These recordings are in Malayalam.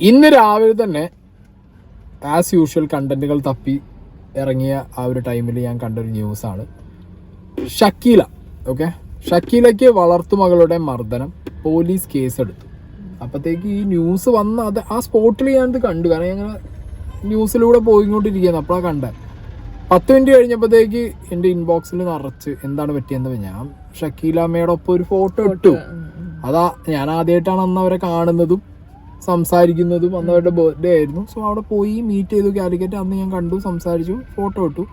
ഇന്ന് രാവിലെ തന്നെ ആസ് യൂഷ്വൽ കണ്ടന്റുകൾ തപ്പി ഇറങ്ങിയ ആ ഒരു ടൈമിൽ ഞാൻ കണ്ടൊരു ന്യൂസാണ് ഷക്കീല ഓക്കെ ഷക്കീലയ്ക്ക് വളർത്തുമകളുടെ മർദ്ദനം പോലീസ് കേസെടുത്തു അപ്പോഴത്തേക്ക് ഈ ന്യൂസ് വന്ന അത് ആ സ്പോട്ടിൽ ഞാനത് കണ്ടു. കാരണം ഞങ്ങൾ ന്യൂസിലൂടെ പോയിക്കൊണ്ടിരിക്കുകയാണ് അപ്പോഴാണ് കണ്ടത് പത്ത് മിനിറ്റ് കഴിഞ്ഞപ്പോഴത്തേക്ക് എന്റെ ഇൻബോക്സിൽ നിറച്ച് എന്താണ് പറ്റിയെന്ന് ഞാൻ ഷക്കീലാമ്മയുടെ ഒപ്പം ഒരു ഫോട്ടോ ഇട്ടു. അതാ ഞാൻ ആദ്യമായിട്ടാണ് അന്ന് അവരെ കാണുന്നതും. സംസാരിക്കുന്നതും അന്ന് അവരുടെ ബർത്ത്ഡേ ആയിരുന്നു. സോ അവിടെ പോയി മീറ്റ് ചെയ്തു കാലിക്കറ്റ്. അന്ന് ഞാൻ കണ്ടു സംസാരിച്ചു ഫോട്ടോ ഇട്ടു.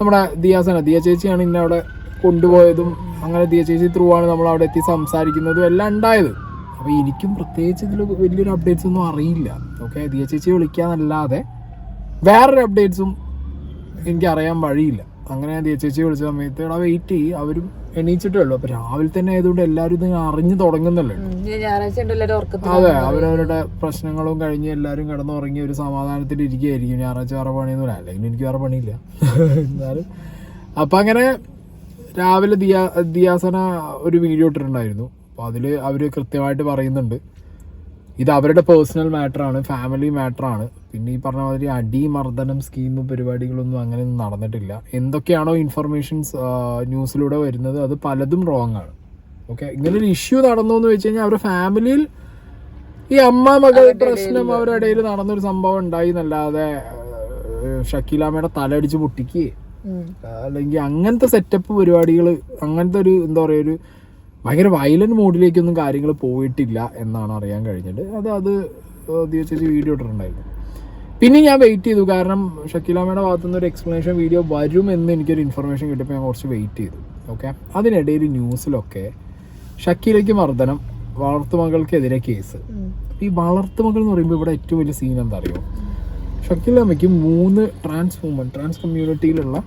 നമ്മുടെ ദിയാസന ദിയ ചേച്ചിയാണ് ഇന്നെ അവിടെ കൊണ്ടുപോയതും അങ്ങനെ ദിയ ചേച്ചി ത്രൂ ആണ് നമ്മൾ അവിടെ എത്തി സംസാരിക്കുന്നതും എല്ലാം ഉണ്ടായത്. അപ്പോൾ എനിക്കും പ്രത്യേകിച്ച് ഇതിൽ വലിയൊരു അപ്ഡേറ്റ്സ് ഒന്നും അറിയില്ല. ഓക്കെ ദിയ ചേച്ചി വിളിക്കാന്നല്ലാതെ വേറൊരു അപ്ഡേറ്റ്സും എനിക്ക് അറിയാൻ വഴിയില്ല. അങ്ങനെ ഞാൻ ചേച്ചി വിളിച്ച സമയത്ത് അവിടെ വെയിറ്റ് ചെയ്യും. അവരും എണീച്ചിട്ടേ ഉള്ളൂ. അപ്പൊ രാവിലെ തന്നെ ആയതുകൊണ്ട് എല്ലാവരും ഇത് അറിഞ്ഞു തുടങ്ങുന്നല്ലേ അതെ അവരവരുടെ പ്രശ്നങ്ങളും കഴിഞ്ഞ് എല്ലാവരും കിടന്നുറങ്ങി ഒരു സമാധാനത്തിൽ ഇരിക്കുകയായിരിക്കും ഞായറാഴ്ച വേറെ പണിയൊന്നുമില്ല അല്ലെങ്കിൽ എനിക്ക് വേറെ പണിയില്ല. എന്നാലും. അപ്പം അങ്ങനെ രാവിലെ ദിയാ ദിയാസന ഒരു വീഡിയോ ഇട്ടിട്ടുണ്ടായിരുന്നു. അപ്പോൾ അതിൽ അവർ കൃത്യമായിട്ട് പറയുന്നുണ്ട്. ഇത് അവരുടെ പേഴ്സണൽ മാറ്ററാണ് ഫാമിലി മാറ്ററാണ് പിന്നെ ഈ പറഞ്ഞ മാതിരി അടി മർദ്ദനം സ്കീം പരിപാടികളൊന്നും അങ്ങനെയൊന്നും നടന്നിട്ടില്ല. എന്തൊക്കെയാണോ ഇൻഫർമേഷൻസ് ന്യൂസിലൂടെ വരുന്നത് അത് പലതും റോങ് ആണ്. ഓക്കെ ഇങ്ങനെ ഒരു ഇഷ്യൂ നടന്നു എന്ന് വെച്ച് കഴിഞ്ഞാൽ അവരുടെ ഫാമിലിയിൽ ഈ അമ്മ മകൾ പ്രശ്നം അവരുടെ ഇടയിൽ നടന്നൊരു സംഭവം ഉണ്ടായി എന്നല്ലാതെ ഷക്കീലാമ്മയുടെ തലയടിച്ച് പൊട്ടിക്കുകയെ. അല്ലെങ്കിൽ അങ്ങനത്തെ സെറ്റപ്പ് പരിപാടികൾ അങ്ങനത്തെ ഒരു എന്താ പറയുക ഒരു ഭയങ്കര വയലന്റ് മോഡിലേക്കൊന്നും കാര്യങ്ങൾ പോയിട്ടില്ല എന്നാണ് അറിയാൻ കഴിഞ്ഞത്. അത് അത് ദിയ വീഡിയോ ഇട്ടിട്ടുണ്ടായിരുന്നു. പിന്നെ ഞാൻ വെയിറ്റ് ചെയ്തു. കാരണം ഷക്കീലാമയുടെ ഭാഗത്തു നിന്ന് ഒരു എക്സ്പ്ലനേഷൻ വീഡിയോ വരും എന്ന് എനിക്കൊരു ഇൻഫർമേഷൻ കിട്ടിയപ്പോൾ ഞാൻ കുറച്ച് വെയിറ്റ് ചെയ്തു. ഓക്കെ അതിനിടയിൽ ന്യൂസിലൊക്കെ ഷക്കീലയ്ക്ക് മർദ്ദനം വളർത്തുമകൾക്കെതിരെ കേസ് ഈ വളർത്തുമകൾ എന്ന് പറയുമ്പോൾ ഇവിടെ ഏറ്റവും വലിയ സീൻ എന്താ അറിയോ ഷക്കീലമ്മയ്ക്ക് മൂന്ന് ട്രാൻസ് വുമൺ ട്രാൻസ് കമ്മ്യൂണിറ്റിയിലുള്ള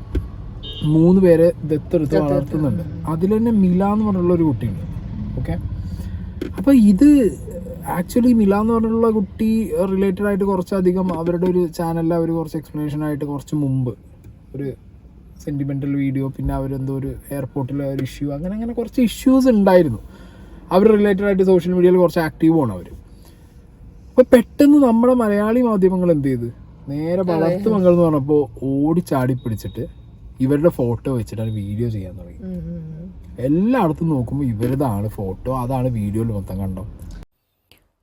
മൂന്ന് പേരെ ദത്തെടുത്ത് വളർത്തുന്നുണ്ട്. അതിൽ തന്നെ മില എന്ന് പറഞ്ഞുള്ള ഒരു കുട്ടിയുണ്ട്. ഓക്കെ? അപ്പോൾ ഇത് ആക്ച്വലി മില എന്ന് പറഞ്ഞുള്ള കുട്ടി റിലേറ്റഡ് ആയിട്ട് കുറച്ചധികം അവരുടെ ഒരു ചാനലിൽ അവർ കുറച്ച് എക്സ്പ്ലനേഷൻ ആയിട്ട് കുറച്ച് മുമ്പ് ഒരു സെന്റിമെന്റൽ വീഡിയോ പിന്നെ അവരെന്തോ ഒരു എയർപോർട്ടിലെ ഒരു ഇഷ്യൂ അങ്ങനെ അങ്ങനെ കുറച്ച് ഇഷ്യൂസ് ഉണ്ടായിരുന്നു. അവർ റിലേറ്റഡ് ആയിട്ട് സോഷ്യൽ മീഡിയയിൽ കുറച്ച് ആക്റ്റീവാണ് അവർ അപ്പോൾ പെട്ടെന്ന് നമ്മുടെ മലയാളി മാധ്യമങ്ങൾ എന്ത് ചെയ്ത്? നേരെ വളർത്തു മകൾ എന്ന് പറഞ്ഞപ്പോൾ ഓടി ചാടി പിടിച്ചിട്ട് ഇവരുടെ ഫോട്ടോ വെച്ചിട്ടാണ് വീഡിയോ ചെയ്യാൻ തുടങ്ങി. എല്ലായിടത്തും നോക്കുമ്പോൾ ഇവരതാണ് ഫോട്ടോ അതാണ് വീഡിയോയിൽ മൊത്തം കണ്ടോ.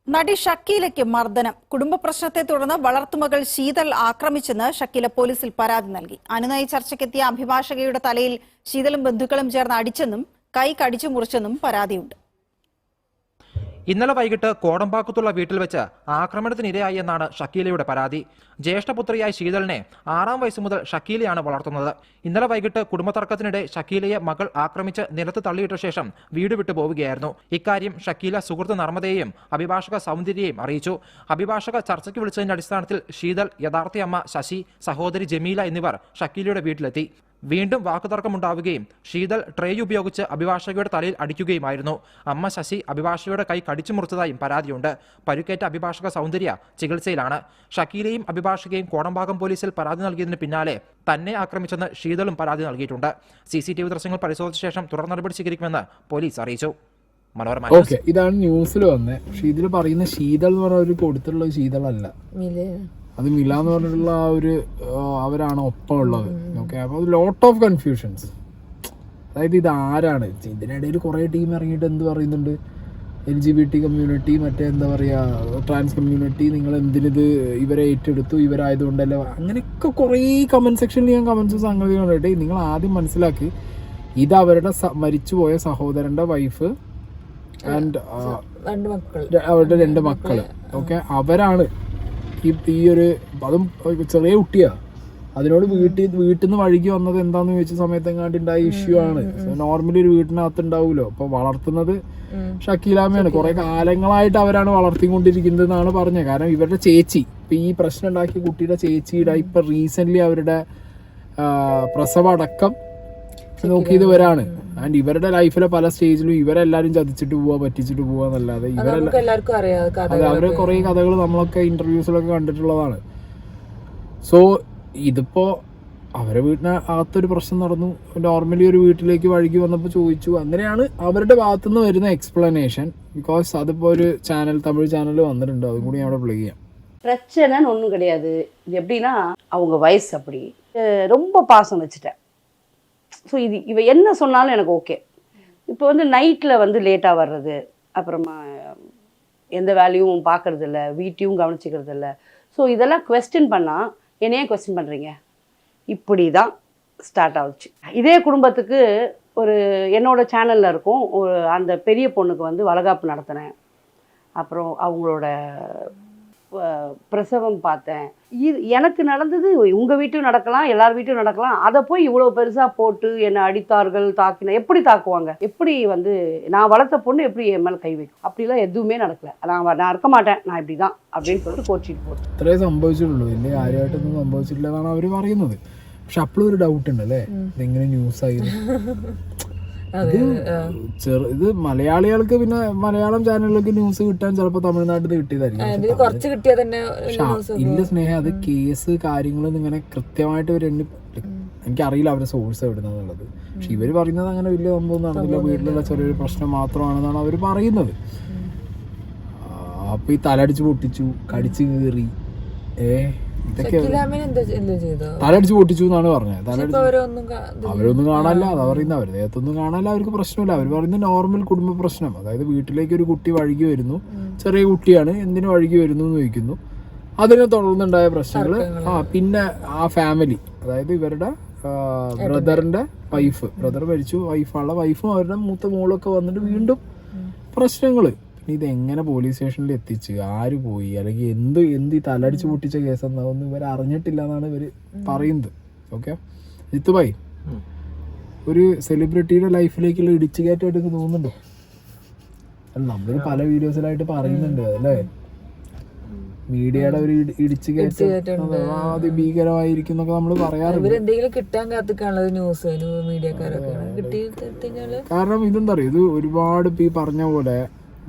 നടി ഷക്കീലയ്ക്ക് മർദ്ദനം. കുടുംബ പ്രശ്നത്തെ തുടർന്ന് വളർത്തുമകൾ ശീതൾ ആക്രമിച്ചെന്ന് ഷക്കീല പോലീസിൽ പരാതി നൽകി. അനുനയ ചർച്ചയ്ക്കെത്തിയ അഭിഭാഷകയുടെ തലയിൽ ശീതലും ബന്ധുക്കളും ചേർന്ന് അടിച്ചെന്നും കൈ കടിച്ചു മുറിച്ചെന്നും പരാതിയുണ്ട്. ഇന്നലെ വൈകിട്ട് കോടമ്പാക്കത്തുള്ള വീട്ടിൽ വെച്ച് ആക്രമണത്തിനിരയായി എന്നാണ് ഷക്കീലയുടെ പരാതി. ജ്യേഷ്ഠപുത്രിയായ ശീതളിനെ ആറാം വയസ്സ് മുതൽ ഷക്കീലയാണ് വളർത്തുന്നത്. ഇന്നലെ വൈകിട്ട് കുടുംബതർക്കത്തിനിടെ ഷക്കീലയെ മകൾ ആക്രമിച്ച് നിലത്ത് തള്ളിയിട്ട ശേഷം വീട് വിട്ടു പോവുകയായിരുന്നു. ഇക്കാര്യം ഷക്കീല സുഹൃത്ത് നർമ്മദയെയും അഭിഭാഷക സൗന്ദര്യയെയും അറിയിച്ചു. അഭിഭാഷക ചർച്ചയ്ക്ക് വിളിച്ചതിന്റെ അടിസ്ഥാനത്തിൽ ശീതൽ യഥാർത്ഥ അമ്മ ശശി സഹോദരി ജമീല എന്നിവർ ഷക്കീലയുടെ വീട്ടിലെത്തി. വീണ്ടും വാക്കുതർക്കമുണ്ടാവുകയും ശീതൽ ട്രേ ഉപയോഗിച്ച് അഭിഭാഷകയുടെ തലയിൽ അടിക്കുകയുമായിരുന്നു. അമ്മ ശശി അഭിഭാഷകയുടെ കൈ കടിച്ചു മുറിച്ചതായും പരാതിയുണ്ട്. പരുക്കേറ്റ അഭിഭാഷക സൗന്ദര്യ ചികിത്സയിലാണ്. ഷക്കീലയും അഭിഭാഷകയും കോടമ്പാകം പോലീസിൽ പരാതി നൽകിയതിന് പിന്നാലെ തന്നെ ആക്രമിച്ചെന്ന് ശീതളും പരാതി നൽകിയിട്ടുണ്ട്. സി സി ടി വി ദൃശ്യങ്ങൾ പരിശോധിച്ച ശേഷം തുടർ നടപടി സ്വീകരിക്കുമെന്ന് പോലീസ് അറിയിച്ചു. മനോരമ ഓക്കെ ഇതാണ് ന്യൂസിൽ വന്നത് പക്ഷെ ഇതിൽ പറയുന്ന ശീതൾ എന്ന് പറഞ്ഞ ഒരു കൊടുത്തുള്ള ശീതളല്ല. അത് മില എന്ന് പറഞ്ഞിട്ടുള്ള ആ ഒരു അവരാണ് ഒപ്പം ഉള്ളത്. ഓക്കെ അപ്പോൾ ലോട്ട് ഓഫ് കൺഫ്യൂഷൻസ് അതായത് ഇത് ആരാണ്? ഇതിനിടയിൽ കുറേ ടീം ഇറങ്ങിയിട്ട് എന്ത് പറയുന്നുണ്ട്? L G B T community മറ്റേ എന്താ പറയുക ട്രാൻസ് കമ്മ്യൂണിറ്റി നിങ്ങൾ എന്തിനിത് ഇവരെ ഏറ്റെടുത്തു? ഇവരായതുകൊണ്ടല്ല? അങ്ങനെയൊക്കെ കുറേ കമന്റ് സെക്ഷനിൽ ഞാൻ കമൻസ് സംഗതി കണ്ടിട്ട് നിങ്ങൾ ആദ്യം മനസ്സിലാക്കി ഇത് അവരുടെ മരിച്ചുപോയ സഹോദരന്റെ വൈഫ് ആൻഡ് രണ്ട് മക്കൾ അവരുടെ രണ്ട് മക്കൾ. ഓക്കെ അവരാണ്. ഈ ഈ ഒരു അതും ചെറിയ കുട്ടിയാ. അതിനോട് വീട്ടിൽ വീട്ടിൽ നിന്ന് വഴുകി വന്നത് എന്താന്ന് ചോദിച്ച സമയത്ത് എങ്ങാണ്ട് ഉണ്ടായ ഇഷ്യൂ ആണ്. നോർമലി ഒരു വീട്ടിനകത്ത് ഉണ്ടാവുമല്ലോ അപ്പൊ വളർത്തുന്നത് ഷക്കീലാമയാണ് കുറെ കാലങ്ങളായിട്ട് അവരാണ് വളർത്തിക്കൊണ്ടിരിക്കുന്നത് എന്നാണ് പറഞ്ഞത്. കാരണം ഇവരുടെ ചേച്ചി ഇപ്പൊ ഈ പ്രശ്നം ഉണ്ടാക്കിയ കുട്ടിയുടെ ചേച്ചിയുടെ ഇപ്പൊ റീസെന്റ് അവരുടെ പ്രസവ അടക്കം നോക്കിയത് ഇവരാണ് ആൻഡ് ഇവരുടെ ലൈഫിലെ പല സ്റ്റേജിലും ഇവരെല്ലാരും ചതിച്ചിട്ട് പോവാ പറ്റിച്ചിട്ട് പോവാ എന്നല്ലാതെ ഇവരെല്ലാം നമുക്ക് എല്ലാവർക്കും അറിയാം കഥ അതെ അവര് കുറെ കഥകൾ നമ്മളൊക്കെ ഇന്റർവ്യൂസിലൊക്കെ കണ്ടിട്ടുള്ളതാണ് സോ ഇതിപ്പോ അവരെ വീട്ടിന് അകത്തൊരു പ്രശ്നം നടന്നു നോർമലി ഒരു വീട്ടിലേക്ക് വഴുകി വന്നപ്പോൾ ചോദിച്ചു അങ്ങനെയാണ് അവരുടെ ഭാഗത്തു നിന്ന് വരുന്ന എക്സ്പ്ലനേഷൻ ബിക്കോസ് അതിപ്പോൾ ഒരു ചാനൽ തമിഴ് ചാനൽ വന്നിട്ടുണ്ട് അതും കൂടി ഞാൻ അവിടെ പ്ലേ ചെയ്യാം பிரச்சனைன்னு ஒன்றும் கிடையாது இது எப்படின்னா அவங்க வயசு அப்படி அஹ் ரொம்ப பாசம் வச்சுட்டேன் ஸோ இது இவ என்ன சொன்னாலும் எனக்கு ஓகே இப்போ வந்து நைட்டில் வந்து லேட்டாக வர்றது அப்புறமா எந்த வேலையும் பார்க்கறது இல்லை வீட்டையும் கவனிச்சிக்கிறது இல்லை ஸோ இதெல்லாம் கொஸ்டின் பண்ணால் என்னையே கொஸ்டின் பண்ணுறீங்க இப்படி தான் ஸ்டார்ட் ஆகுச்சு இதே குடும்பத்துக்கு ஒரு என்னோடய சேனலில் இருக்கும் ஒரு அந்த பெரிய பொண்ணுக்கு வந்து வளகாப்பு நடத்தினேன். அப்புறம் அவங்களோட பிரசவம் பார்த்தேன் இது எனக்கு நடந்தது உங்கள் வீட்டும் நடக்கலாம் எல்லார் வீட்டும் நடக்கலாம் அதை போய் இவ்வளோ பெருசாக போட்டு என்னை அடித்தார்கள் தாக்கின எப்படி தாக்குவாங்க எப்படி வந்து நான் வளர்த்த பொண்ணு எப்படி என் மேலே கை வைக்கும் அப்படிலாம் எதுவுமே நடக்கல நான் வ- நான் இருக்க மாட்டேன் நான் இப்படி தான் அப்படின்னு சொல்லிட்டு கோச்சிட்டு போட்டேன் ഇത്രേ സംഭവിച്ചിട്ടുള്ളൂ വലിയ കാര്യമായിട്ടൊന്നും സംഭവിച്ചിട്ടില്ല എന്നാണ് അവർ പറയുന്നത് പക്ഷെ അപ്പോഴും ഒരു ഡൗട്ട് ഉണ്ട് അല്ലേ ഇതെങ്ങനെ ന്യൂസ് ആയി ചെറു ഇത് മലയാളികൾക്ക് പിന്നെ മലയാളം ചാനലിലേക്ക് ന്യൂസ് കിട്ടാൻ ചിലപ്പോൾ തമിഴ്നാട്ടിൽ നിന്ന് കിട്ടിയതായിരിക്കും കുറച്ച് കിട്ടിയാൽ തന്നെ ഇല്ല സ്നേഹം അത് കേസ് കാര്യങ്ങളും ഇങ്ങനെ കൃത്യമായിട്ട് ഇവർ എനിക്ക് എനിക്കറിയില്ല അവരുടെ സോഴ്സ് എവിടുന്നുള്ളത് പക്ഷെ ഇവർ പറയുന്നത് അങ്ങനെ വലിയ സംഭവം നടന്നില്ല. വീട്ടിലുള്ള ചെറിയൊരു പ്രശ്നം മാത്രമാണെന്നാണ് അവർ പറയുന്നത്. അപ്പൊ ഈ തലടിച്ച് പൊട്ടിച്ചു കടിച്ചു കീറി ഏ തലടിച്ച് പൊട്ടിച്ചു എന്നാണ് പറഞ്ഞത്. തലടിച്ച് അവരൊന്നും കാണാനില്ല. അതാ പറയുന്നത് അവർ ദേഹത്തൊന്നും കാണാനില്ല. അവർക്ക് പ്രശ്നമില്ല. അവർ പറയുന്നത് നോർമൽ കുടുംബ പ്രശ്നം. അതായത് വീട്ടിലേക്ക് ഒരു കുട്ടി വഴുകി വരുന്നു. ചെറിയ കുട്ടിയാണ്. എന്തിനു വഴുകി വരുന്നു എന്ന് ചോദിക്കുന്നു. അതിനെ തുടർന്നുണ്ടായ പ്രശ്നങ്ങൾ ആ പിന്നെ ആ ഫാമിലി അതായത് ഇവരുടെ ബ്രദറിന്റെ വൈഫ് ബ്രദർ മരിച്ചു. വൈഫാണുള്ള വൈഫും അവരുടെ മൂത്ത മോളൊക്കെ വന്നിട്ട് വീണ്ടും പ്രശ്നങ്ങൾ പിന്നെ ഇത് എങ്ങനെ പോലീസ് സ്റ്റേഷനിൽ എത്തിച്ച്? ആര് പോയി? അല്ലെങ്കിൽ എന്ത് എന്ത് ഈ തലടിച്ച് പൊട്ടിച്ച കേസ് എന്നാതൊന്നും ഇവർ അറിഞ്ഞിട്ടില്ല എന്നാണ് ഇവർ പറയുന്നത്. ഓക്കെ ജിത്തുബായി ഒരു സെലിബ്രിറ്റിയുടെ ലൈഫിലേക്കുള്ള ഇടിച്ചു കയറ്റമായിട്ട് എനിക്ക് തോന്നുന്നുണ്ടോ. അല്ല നമ്മൾ പല വീഡിയോസിലായിട്ട് പറയുന്നുണ്ട് അല്ലേ? മീഡിയയുടെ ഒരു ഇടി- ഇടിച്ചു കയറ്റം അത് അതിഭീകരമായിരിക്കും എന്നൊക്കെ നമ്മൾ പറയാറുണ്ട്. കിട്ടാൻ കാത്തിക്കാണുള്ളത് ന്യൂസ് മീഡിയക്കാരൊക്കെ. കാരണം ഇതെന്താ പറയുക ഇത് ഒരുപാട് ഈ പറഞ്ഞ പോലെ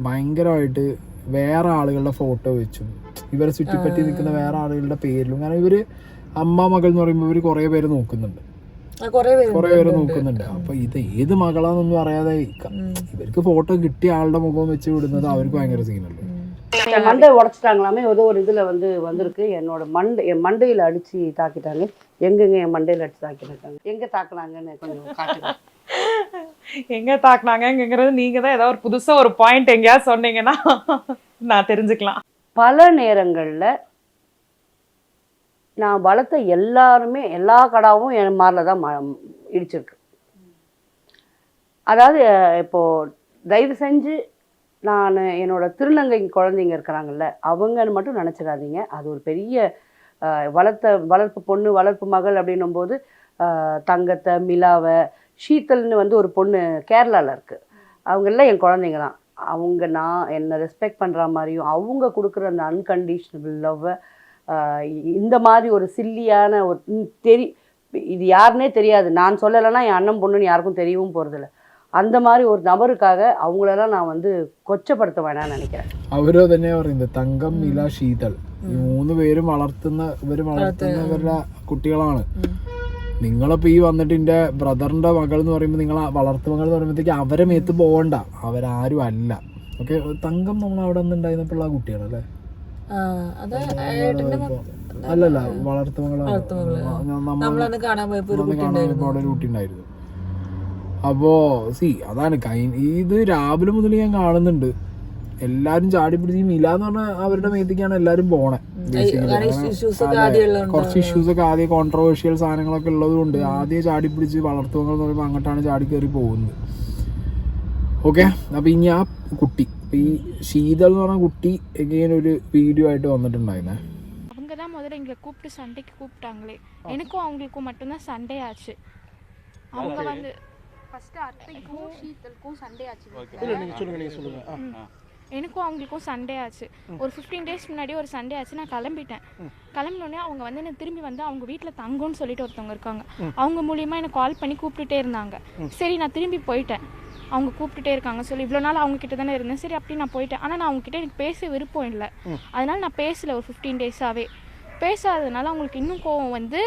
ഭയങ്കരമായിട്ട് വേറെ ആളുകളുടെ ഫോട്ടോ വെച്ചും ഇവരെ ചുറ്റിപ്പറ്റി നിൽക്കുന്ന വേറെ ആളുകളുടെ പേരിലും കാരണം ഇവര് അമ്മ മകൾ എന്ന് പറയുമ്പോൾ ഇവര് കുറെ പേര് നോക്കുന്നുണ്ട് ആ കൊറേ പേര് കുറെ പേര് നോക്കുന്നുണ്ട് അപ്പൊ ഇത് ഏത് മകളാന്നൊന്നും അറിയാതെ ക- ഇവർക്ക് ഫോട്ടോ കിട്ടിയ ആളുടെ മുഖം വെച്ച് വിടുന്നത് அவருக்கு ഭയങ്കര സീനല്ലേ என் மண்டை உடச்சிட்டாங்களாமே ஏதோ ஒரு இதில் வந்து வந்திருக்கு என்னோட மண்டை என் மண்டையில் அடித்து தாக்கிட்டாங்க எங்கெங்க என் மண்டையில் அடித்து தாக்கிட்டாங்க எங்கே தாக்குனாங்கன்னு கொஞ்சம் காட்டுங்க எங்க தாக்குனாங்கங்கிறது நீங்கள் தான் ஏதாவது ஒரு புதுசா ஒரு பாயிண்ட் எங்கேயாவது சொன்னீங்கன்னா நான் தெரிஞ்சுக்கலாம். பல நேரங்களில் நான் வளர்த்த எல்லாருமே எல்லா கடாவும் என் மாரில் தான் ம- இடிச்சிருக்கு. அதாவது இப்போது இப்போ தயவு செஞ்சு நான் என்னோட திருநங்கை குழந்தைங்க இருக்கிறாங்கல்ல அவங்கன்னு மட்டும் நினச்சிடாதீங்க. அது ஒரு பெரிய அஹ், வளர்த்த வளர்ப்பு பொண்ணு வளர்ப்பு மகள் அப்படின்னும் போது தங்கத்தை மிலாவை ஷீத்தல்னு வந்து ஒரு பொண்ணு கேரளாவில் இருக்குது அவங்கெல்லாம் என் குழந்தைங்க தான் அவங்க நான் என்னை ரெஸ்பெக்ட் பண்ணுற மாதிரியும் அவங்க கொடுக்குற அந்த அன்கண்டிஷனபிள் லவ்வை இந்த மாதிரி ஒரு சில்லியான ஒரு ம், தெரி இது யாருன்னே தெரியாது நான் சொல்லலைன்னா என் அண்ணன் பொண்ணுன்னு யாருக்கும் தெரியவும் போகிறதில்ல அந்த மாதிரி ஒரு நபருக்காக அவங்களெல்லாம் நான் வந்து கொச்சப்படுத்த வேணாம்னு நினைக்கிறேன் അവരോ തന്നെയാ പറയുന്നത് തങ്കം മില ശീതൾ ഈ മൂന്ന് പേരും വളർത്തുന്ന ഇവര് വളർത്തുന്ന ഇവരുടെ കുട്ടികളാണ് നിങ്ങളിപ്പോ ഈ വന്നിട്ട് എന്റെ ബ്രദറിന്റെ മകൾ എന്ന് പറയുമ്പോൾ നിങ്ങൾ വളർത്തു മകൾ എന്ന് പറയുമ്പോഴത്തേക്ക് അവരെ മേത്ത് പോകണ്ട അവരാരും അല്ല. ഓക്കെ തങ്കം നമ്മൾ അവിടെ നിന്നുണ്ടായിരുന്നപ്പോൾ ആ കുട്ടിയാണ് അല്ലേ? അല്ലല്ല വളർത്തു മകളാണ്. വളർത്തുമകൾ. ആ, ഞാൻ- കാണാൻ ഒരു നമ്മൾ കുട്ടി കാണാൻ ഉണ്ടായിരുന്നു പോയപ്പോ അവിടെ ഒരു കുട്ടി ഉണ്ടായിരുന്നു അപ്പോ സി അതാണ് കൈ ഇത് രാവിലെ മുതൽ ഞാൻ കാണുന്നുണ്ട്. എല്ലാരും ചാടി പിടിച്ച് ഈ മില എന്ന് പറഞ്ഞാൽ അവരുടെ മേത്തേക്കാണ് എല്ലാരും പോണേ basically. അങ്ങനെ അങ്ങനെ issues ഒക്കെ അതെ, ആദ്യം ഉള്ളതുകൊണ്ട് കുറച്ച് ഇഷ്യൂസ് ഒക്കെ ആദ്യം കോൺട്രവേഴ്ഷ്യൽ സാധനങ്ങളൊക്കെ ഉള്ളത് കൊണ്ട് ആദ്യം ചാടി പിടിച്ച് വളർത്തുമകൾ എന്ന് പറയുമ്പോൾ അങ്ങോട്ടാണ് ചാടി കയറി പോകുന്നത് ഓക്കെ അപ്പൊ ഇനി ആ കുട്ടി ഇപ്പൊ ഈ ശീതൾ എന്ന് പറഞ്ഞ കുട്ടി എങ്ങനെ ഒരു വീഡിയോ ആയിട്ട് വന്നിട്ടുണ്ടായിരുന്നേ அவங்க தான் முதல்ல இங்கே கூப்பிட்டு சண்டைக்கு கூப்பிட்டாங்களே எனக்கும் அவங்களுக்கும் மட்டும்தான் சண்டை ஆச்சு அவங்க வந்து ஃபர்ஸ்ட் அத்தைக்கும் ஷீத்தலுக்கும் சண்டை ஆச்சு வீட்ல. ம். எனக்கும் அவங்களுக்கும் சண்டை ஆச்சு. ஒரு ஃபிஃப்டீன் டேஸ் முன்னாடி ஒரு சண்டே ஆச்சு நான் கிளம்பிட்டேன். கிளம்பினோடனே அவங்க வந்து என்ன திரும்பி வந்து அவங்க வீட்டில் தங்கம்னு சொல்லிட்டு ஒருத்தவங்க இருக்காங்க. அவங்க மூலியமாக எனக்கு கால் பண்ணி கூப்பிட்டுட்டே இருந்தாங்க. சரி நான் திரும்பி போயிட்டேன். அவங்க கூப்பிட்டுட்டே இருக்காங்க சொல்லி இவ்வளோ நாள் அவங்க கிட்ட தானே இருந்தேன். சரி அப்படி நான் போயிட்டேன். ஆனால் நான் அவங்க கிட்ட எனக்கு பேச விருப்பம் இல்லை. அதனால நான் பேசல ஒரு ஃபிஃப்டீன் டேஸாகவே பேசாததுனால அவங்களுக்கு இன்னும் கோவம் வந்து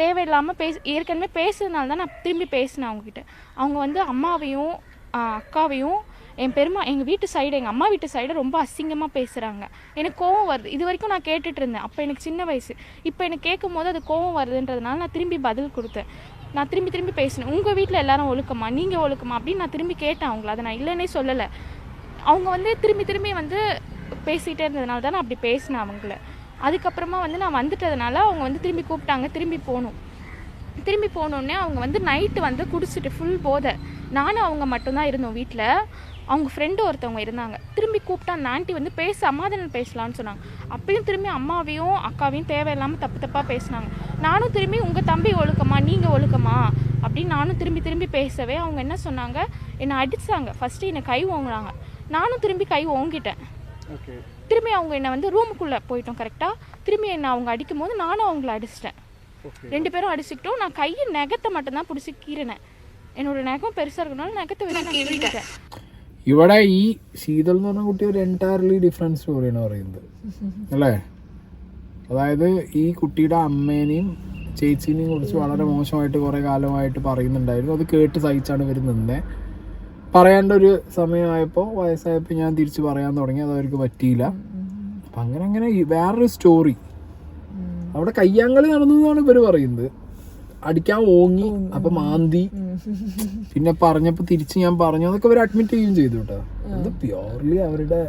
தேவையில்லாமல் பேச ஏற்கனவே பேசுறதுனால தான் நான் திரும்பி பேசினேன் அவங்கக்கிட்ட அவங்க வந்து அம்மாவையும் அக்காவையும் என் பெருமா எங்கள் வீட்டு சைடு எங்கள் அம்மா வீட்டு சைடு ரொம்ப அசிங்கமாக பேசுகிறாங்க எனக்கு கோவம் வருது. இது வரைக்கும் நான் கேட்டுட்டு இருந்தேன். அப்போ எனக்கு சின்ன வயசு. இப்போ எனக்கு கேட்கும் போது அது கோவம் வருதுன்றதுனால நான் திரும்பி பதில் கொடுத்தேன். நான் திரும்பி திரும்பி பேசினேன். உங்கள் வீட்டில் எல்லாரும் ஒழுக்கமா? நீங்கள் ஒழுக்கமா? அப்படின்னு நான் திரும்பி கேட்டேன் அவங்கள. அதை நான் இல்லைன்னே சொல்லலை. அவங்க வந்து திரும்பி திரும்பி வந்து பேசிகிட்டே இருந்ததுனால தான் நான் அப்படி பேசினேன் அவங்கள. அதுக்கப்புறமா வந்து நான் வந்துட்டதுனால அவங்க வந்து திரும்பி கூப்பிட்டாங்க. திரும்பி போகணும். திரும்பி போனோடனே அவங்க வந்து நைட்டு வந்து குடிச்சிட்டு ஃபுல் போதை. நானும் அவங்க மட்டும்தான் இருந்தோம் வீட்டில் அவங்க ஃப்ரெண்டு ஒருத்தவங்க இருந்தாங்க. திரும்பி கூப்பிட்டா அந்த ஆண்டி வந்து பேச சமாதானம் பேசலான்னு சொன்னாங்க. அப்பயும் திரும்பி அம்மாவையும் அக்காவையும் தேவையில்லாமல் தப்பு தப்பாக பேசினாங்க. நானும் திரும்பி உங்கள் தம்பி ஒழுக்கமா? நீங்கள் ஒழுக்கமா? அப்படின்னு நானும் திரும்பி திரும்பி பேசவே அவங்க என்ன சொன்னாங்க? என்னை அடித்தாங்க ஃபஸ்ட்டு என்னை கை ஓங்குனாங்க. நானும் திரும்பி கை ஓங்கிட்டேன். திரும்பி அவங்க என்னை வந்து ரூமுக்குள்ளே போயிட்டோம் கரெக்டாக திரும்பி என்னை அவங்க அடிக்கும் போது நானும் அவங்கள அடிச்சிட்டேன். ரெண்டு பேரும் அடிச்சுக்கிட்டோம். நான் கையை நகத்தை மட்டும்தான் பிடிச்சி கீறினேன். என்னோட நகம் பெருசாக இருக்கனால நகத்தை வச்சு நான் ഇവിടെ ഈ ശീതൾ എന്ന് പറഞ്ഞ കുട്ടി ഒരു എന്റയർലി ഡിഫറെന്റ് സ്റ്റോറിയാണ് പറയുന്നത്. അല്ലേ? അതായത് ഈ കുട്ടിയുടെ അമ്മേനെയും ചേച്ചീനെയും കുറിച്ച് വളരെ മോശമായിട്ട് കുറേ കാലമായിട്ട് പറയുന്നുണ്ടായിരുന്നു. അത് കേട്ട് സഹിച്ചാണ് ഇവർ നിന്നത് പറയേണ്ട ഒരു സമയമായപ്പോൾ വയസ്സായപ്പോൾ ഞാൻ തിരിച്ച് പറയാൻ തുടങ്ങി. അത് അവർക്ക് പറ്റിയില്ല. അപ്പം അങ്ങനെ അങ്ങനെ വേറൊരു സ്റ്റോറി അവിടെ കയ്യാങ്കളി നടന്നു എന്നാണ് ഇവർ പറയുന്നത്. അടിക്കാൻ ഓങ്ങി അപ്പം മാന്തി. പിന്നെ പറഞ്ഞപ്പോ തിരിച്ച് ഞാൻ പറഞ്ഞു അതൊക്കെ അവർ അഡ്മിറ്റ് ചെയ്യുകയും ചെയ്തു കേട്ടോ. അത് പ്യോർലി അവരുടെ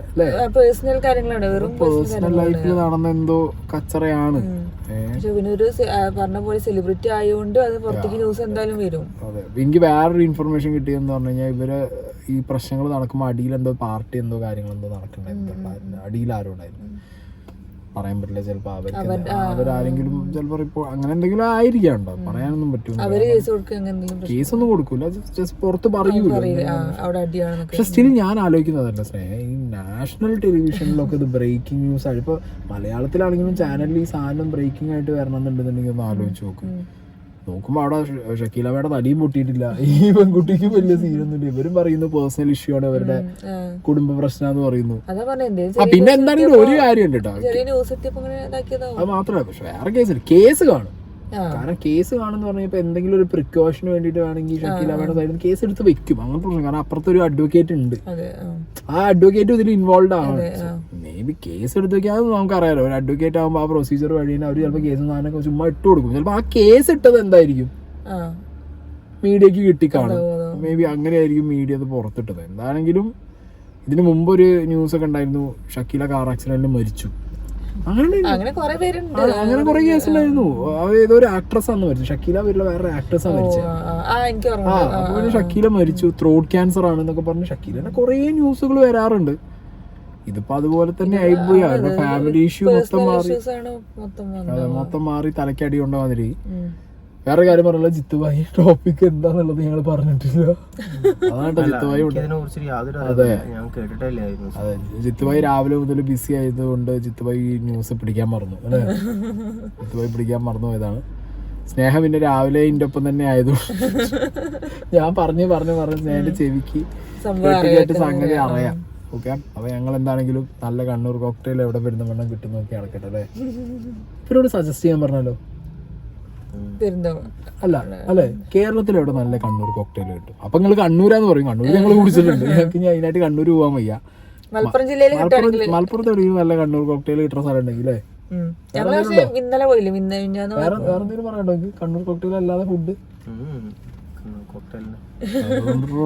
പേഴ്സണൽ കാര്യങ്ങളാണ് വെറും പേഴ്സണൽ ലൈഫിൽ നടന്ന എന്തോ കച്ചറയാണ്. പക്ഷെ പറഞ്ഞ പോലെ സെലിബ്രിറ്റി ആയതുകൊണ്ട് അത് പുറത്തേക്ക് ന്യൂസ് എന്തായാലും വരും. അതെ. എനിക്ക് വേറൊരു ഇൻഫർമേഷൻ കിട്ടിയെന്ന് പറഞ്ഞു കഴിഞ്ഞാൽ ഇവർ ഈ പ്രശ്നങ്ങൾ നടക്കുമ്പോൾ അടിയിൽ എന്തോ പാർട്ടി എന്തോ കാര്യങ്ങൾ എന്തോ നടക്കണ്ടായിരുന്നു അടിയിൽ ആരും ഉണ്ടായിരുന്നു പറയാൻ പറ്റില്ല ചിലപ്പോ അവർക്ക് അവരാരെങ്കിലും ചിലപ്പോ റിപ്പോർട്ട് അങ്ങനെ എന്തെങ്കിലും ആയിരിക്കാം ഉണ്ടോ പറയാനൊന്നും പറ്റൂല. അവർ കേസ് ഒന്നും കൊടുക്കൂല. ജസ്റ്റ് പുറത്ത് പറയൂല. പക്ഷെ സ്റ്റിൽ ഞാൻ ആലോചിക്കുന്നതല്ല സ്നേഹ ഈ നാഷണൽ ടെലിവിഷനിലൊക്കെ ഇത് ബ്രേക്കിംഗ് ന്യൂസ് ആയിട്ട് ഇപ്പൊ മലയാളത്തിലാണെങ്കിലും ചാനലിൽ ഈ സാധനം ബ്രേക്കിംഗ് ആയിട്ട് വരണം എന്നുണ്ടെന്നുണ്ടെങ്കിൽ ഒന്ന് ആലോചിച്ച് നോക്ക്. നോക്കുമ്പോ അവിടെ ഷക്കീലമ്മയുടെ തടിയും പൊട്ടിയിട്ടില്ല. ഈ പെൺകുട്ടിക്ക് വലിയ സീനൊന്നുമില്ല. ഇവരും പറയുന്നു പേഴ്സണൽ ഇഷ്യൂ ആണ് ഇവരുടെ ആ. കുടുംബ പ്രശ്നം എന്ന് പറയുന്നു പിന്നെ എന്താണെങ്കിലും ഒരു കേട്ടോ. എത്തിയപ്പോ ഇങ്ങനെ ഇതാക്കിയതാവും. അത് മാത്രമല്ല പക്ഷെ വേറെ കേസില്ല കേസ് കാണും. കാരണം കേസ് കാണുന്ന പറഞ്ഞാൽ എന്തെങ്കിലും ഒരു പ്രിക്കോഷന് വേണ്ടിയിട്ട് വേണമെങ്കിൽ ഷക്കീല സൈഡിൽ കേസ് എടുത്ത് വെക്കും. അങ്ങനെ പ്രശ്നം. കാരണം അപ്പുറത്ത് ഒരു അഡ്വക്കേറ്റ് ഉണ്ട്. ആ. അഡ്വക്കേറ്റ് ഇതിൽ ഇൻവോൾവ് ആണ്. മേ ബി കേസ് എടുത്ത് വെക്കാൻ നമുക്ക് അറിയാലോ ഒരു അഡ്വക്കേറ്റ് ആകുമ്പോൾ ആ പ്രൊസീജിയർ വഴി അവർ ചിലപ്പോൾ കേസ് സാധനമൊക്കെ ചുമ്മാ ഇട്ട് കൊടുക്കും. ചിലപ്പോൾ ആ കേസ് ഇട്ടത് എന്തായിരിക്കും? മീഡിയക്ക് കിട്ടിക്കാണും. കാണും മേബി മേ ബി അങ്ങനെയായിരിക്കും മീഡിയ അത് പുറത്തിട്ടത്. എന്താണെങ്കിലും ഇതിനു മുമ്പ് ഒരു ന്യൂസ് ഒക്കെ ഉണ്ടായിരുന്നു. ഷക്കീല കാർ ആക്സിഡന്റിൽ മരിച്ചു. അങ്ങനെ അങ്ങനെ കൊറേ പേരുണ്ട്. അങ്ങനെ കുറെ കേസുണ്ടായിരുന്നു. ഏതോ ഒരു ആക്ട്രസ് ആണ് മരിച്ചു ഷക്കീല പേരുള്ള വേറെ ആക്ട്രസ് ആണ് മരിച്ചത്. ആ, അപ്പൊ പിന്നെ ഷക്കീല മരിച്ചു. ത്രോട്ട് ക്യാൻസർ ആണെന്നൊക്കെ പറഞ്ഞ് ഷക്കീല കുറേ ന്യൂസുകൾ വരാറുണ്ട്. ഇതിപ്പോ അതുപോലെ തന്നെ ആയിപ്പോയി. അവരുടെ ഫാമിലി ഇഷ്യൂ മൊത്തം മാറി. ആണ് മൊത്തം മാറി തലക്കടി കൊണ്ട മാതിരി. വേറെ കാര്യം പറഞ്ഞില്ല ജിത്തുബായി ടോപ്പിക് എന്താന്നുള്ളത് ഞങ്ങൾ പറഞ്ഞിട്ടില്ല. അതാണ് ജിത്തുബായി അതെ. ജിത്തുബായി രാവിലെ മുതൽ ബിസി ആയതുകൊണ്ട് ജിത്തുബായി ന്യൂസ് പിടിക്കാൻ മറന്നു അല്ലേ? ജിത്തുബായി പിടിക്കാൻ മറന്നു പോയതാണ്. സ്നേഹം പിന്നെ രാവിലെ എന്റെ ഒപ്പം തന്നെ ആയതുകൊണ്ട് ഞാൻ പറഞ്ഞു പറഞ്ഞു പറഞ്ഞു സ്നേഹന്റെ ചെവിക്ക് സംഭവം കേട്ട് കേട്ട് സംഗതി അറിയാം. ഓക്കെ അപ്പൊ ഞങ്ങൾ എന്താണെങ്കിലും നല്ല കണ്ണൂർ കോക്ടെയിൽ എവിടെ വരുന്ന വെണ്ണം കിട്ടുന്നൊക്കെ നോക്കി നടക്കട്ടെ അല്ലേ? ഇവരോട് സജസ്റ്റ് ചെയ്യാൻ പറഞ്ഞല്ലോ അല്ല അല്ലെ? കേരളത്തിൽ എവിടെ നല്ല കണ്ണൂർ കോക്ടെയിൽ കിട്ടും? അപ്പൊ നിങ്ങൾ കണ്ണൂരാന്ന് പറയും. കണ്ണൂർ ഞങ്ങൾ കുടിച്ചിട്ടുണ്ട്. ഞങ്ങൾക്ക് ഇനി അതിനായിട്ട് കണ്ണൂർ പോകാൻ വയ്യ. മലപ്പുറം ജില്ലയിൽ മലപ്പുറം മലപ്പുറത്ത് എവിടെയും നല്ല കണ്ണൂർ കോക്ടെയിൽ കിട്ടുന്ന സ്ഥലം ഉണ്ടെങ്കിൽ അല്ലേ? ഇന്നലെ പോയില്ലേ? വേറെ വേറെ എന്തെങ്കിലും പറയണ്ടോ കണ്ണൂർ കോക്ടെയിൽ അല്ലാതെ ഫുഡ്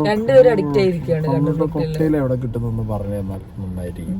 രണ്ടുപേരും അഡിക്റ്റ് ആയിരിക്കും കണ്ണൂർ കോക്ടെയിൽ എവിടെ കിട്ടുന്നെന്ന് പറഞ്ഞു തന്നാൽ നന്നായിരിക്കും.